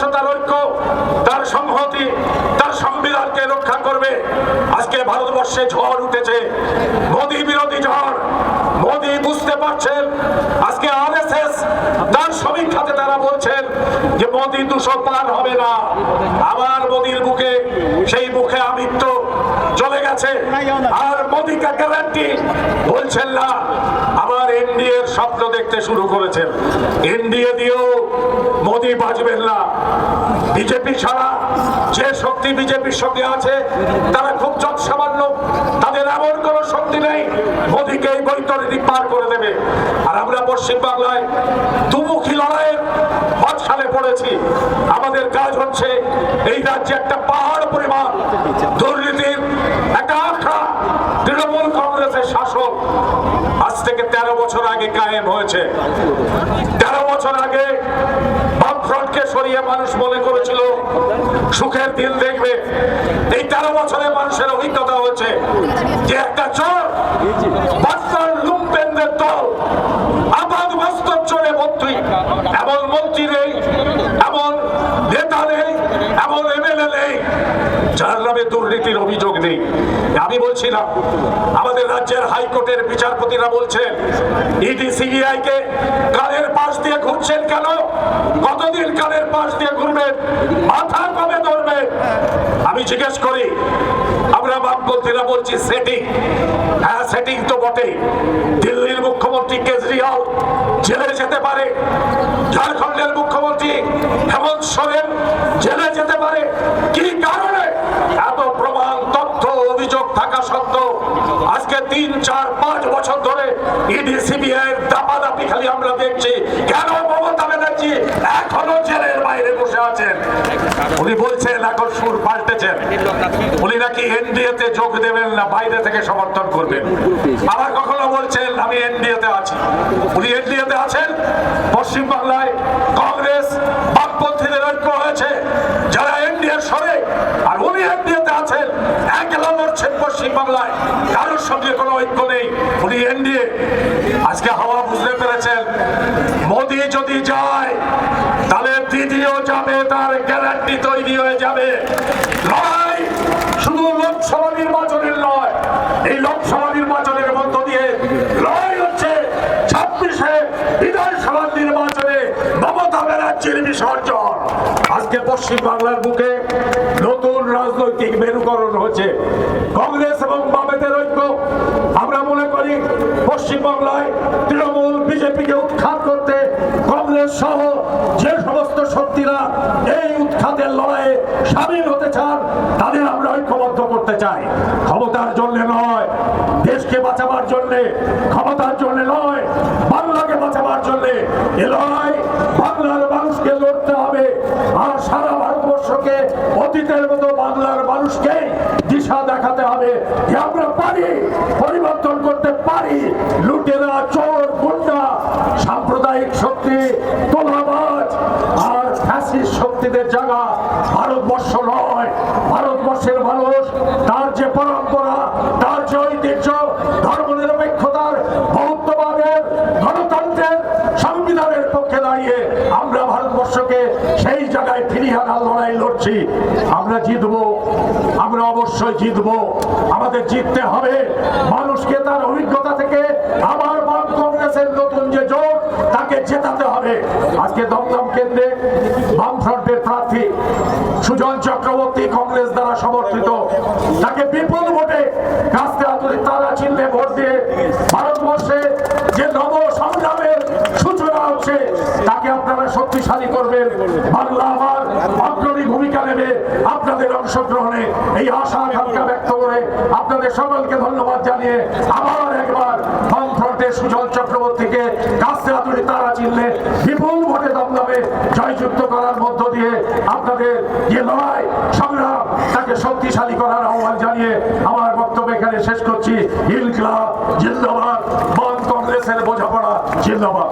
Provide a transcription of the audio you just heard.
ভারতবর্ষ তার ঐক্য, তার সংহতি, তার সংবিধানকে রক্ষা করবে। আজকে ভারতবর্ষে ঝড় উঠেছে, মোদী বিরোধী ঝড়, মোদী বুঝতে পারছেন। আজকে আর এস তার সমীক্ষাতে তারা বলছেন যে মোদী দুশো পার হবে না। আবার মোদীর বুকে, সেই মুখে আমৃত্য গেছে আর মোদীকে গ্যারান্টি বলছেন না আবার এনডিএ এর স্বপ্ন দেখতে শুরু করেছেন। এনডিএ দিয়েও মোদী বাঁচবেন না। বিজেপি ছাড়া যে শক্তি বিজেপির সঙ্গে আছে, তারা খুব যৎ সামান্য তাদের এমন কোন শক্তি নেই, মোদীকে এই বৈতরণী পার করে দেবে। আর আমরা পশ্চিমবাংলায় দুমুখী লড়াইয়ের মাঝখানে পড়েছি। আমাদের কাজ হচ্ছে এই রাজ্যে একটা পাহাড় পরিমাণ দুর্নীতির একটা আখড়া তৃণমূল শাসন আজ থেকে তেরো বছর আগে কায়েম হয়েছে। তেরো বছর আগে বামফ্রন্টকে সরিয়ে মানুষ মনে করেছিল, সুখের দিন দেখবে। এই তেরো বছরে মানুষের অভিজ্ঞতা হয়েছে যে একটা চোর বাস্তার লুম্পেনদের দল আবাদ বাস্তব চোরে মন্ত্রী এমন মন্ত্রী নেই এমন নেতা নেই এমন এমএলএ নেই যার নামে দুর্নীতির অভিযোগ নেই। আমি বলছিলাম, আমাদের রাজ্যের হাইকোর্টের বিচারপতিরা বলছেন, ইডি সিবিআই কে কানের পাশ দিয়ে ঘুরছেন কেন? কতদিন কানের পাশ দিয়ে ঘুরবেন? মাথা কবে ধরবেন আমি জিজ্ঞেস করি, আমরা বামপন্থীরা বলছি সেটিং হ্যাঁ সেটিং তো বটেই। দিল্লির মুখ্যমন্ত্রী কেজরিওয়াল জেলে যেতে পারে। ঝাড়খণ্ডের মুখ্যমন্ত্রী হেমন্ত সোরেন জেলে যেতে পারে। কি কারণে এত প্রমাণ তথ্য অভিযোগ থাকা সত্ত্বেও আজকে তিন, চার, পাঁচ বছর ধরে ইডি, সিবিআই এর দাপাদাপি খালি আমরা দেখছি। কেন মমতা ব্যানার্জি এখনও জেলের বাইরে বসে আছেন? উনি বলছেন, এখন সুর পাল্টেছেন। উনি নাকি এনডিএ তে যোগ দেবেন না, বাইরে থেকে সমর্থন করবেন। আবার কখনো বলছেন, আমি এনডিএ তে আছি। উনি এনডিএ তে আছেন? পশ্চিমবাংলায় বামপন্থীদের ঐক্য হয়েছে যারা এনডিএ সরে আর উনি এনডিএ তে আছেন একলা লড়ছেন পশ্চিমবাংলায় কারোর সঙ্গে কোনো ঐক্য নেই। উনি এনডিএ। আজকে হাওয়া বুঝতে পেরেছেন, মোদি যদি যায়, তাহলে দিদিও যাবে তার গ্যারান্টি তৈরি হয়ে যাবে। শুধু লোকসভা নির্বাচনের নয়, এই লোকসভা নির্বাচনের মধ্য দিয়ে লড়াই হচ্ছে ছাব্বিশে বিধানসভা নির্বাচনে মমতা ব্যানার্জির বিসর্জন। আজকে পশ্চিম বাংলার বুকে নতুন রাজনৈতিক মেরুকরণ হচ্ছে। কংগ্রেস এবং বামেদের ঐক্য, আমরা মনে করি পশ্চিম বাংলায় তৃণমূল বিজেপিকে উৎখাত করতে কংগ্রেস সহ যে সমস্ত শক্তিরা এই উৎখাতের লড়াইয়ে সামিল হতে চান, তাদের আমরা ঐক্যবদ্ধ করতে চাই। ক্ষমতার জন্য নয়, দেশকে বাঁচাবার জন্য, ক্ষমতার জন্য নয়, বাংলাকে বাঁচাবার জন্য এ লড়াই বাংলার মানুষকে লড়তে হবে। আর সারা ভারতবর্ষকে অতীতের মতো বাংলার মানুষকে দিশা দেখাতে হবে আমরা পারি, পরিবর্তন করতে পারি। লুটেরা, চোর, গুন্ডা, সাম্প্রদায়িক শক্তি, তোলাবাজ। আর ফ্যাসিস্ট শক্তিদের জায়গা ভারতবর্ষ নয়। ভারতবর্ষের মানুষ, তার যে পরম্পরা, তার যে ঐতিহ্য, ধর্মনিরপেক্ষতার, বৌদ্ধবাদের, গণতন্ত্রের সংবিধানের পক্ষে দাঁড়িয়ে আমরা ভারতবর্ষকে সেই জায়গায় ফিরিয়ে আনার লড়াই লড়ছি। আমরা জিতবো। আমরা অবশ্যই জিতবো। আমাদের জিততে হবে। মানুষকে তার অভিজ্ঞতা থেকে আবার বাম কংগ্রেসের নতুন যে জোট, তাকে জেতাতে হবে। আজকে দমদম কেন্দ্রে বামফ্রন্টের প্রার্থী সুজন চক্রবর্তী কংগ্রেস দ্বারা সমর্থিত। তাকে বিপুল ভোটে কাস্তে হাতুড়ি তারা চিহ্নে ভোট দিয়ে ভারতবর্ষে যে নব সংগ্রামের সূচনা হচ্ছে, তাকে আপনারা শক্তিশালী করবেন। বাংলা আমার আপনাদের অংশগ্রহণে এই আশা আকাঙ্ক্ষা ব্যক্ত করে আপনাদের সকলকে ধন্যবাদ জানিয়ে আবার একবার বামফ্রন্টের সুজন চক্রবর্তীকে কাস্তে হাতুড়ি তারা চিহ্নে বিপুল ভোটে দমদমে জয়যুক্ত করার মধ্য দিয়ে আপনাদের যে লড়াই, সংগ্রাম, তাকে শক্তিশালী করার আহ্বান জানিয়ে আমার বক্তব্য এখানে শেষ করছি। ইনকলাব জিন্দাবাদ বাম কংগ্রেসের বোঝাপড়া জিন্দাবাদ।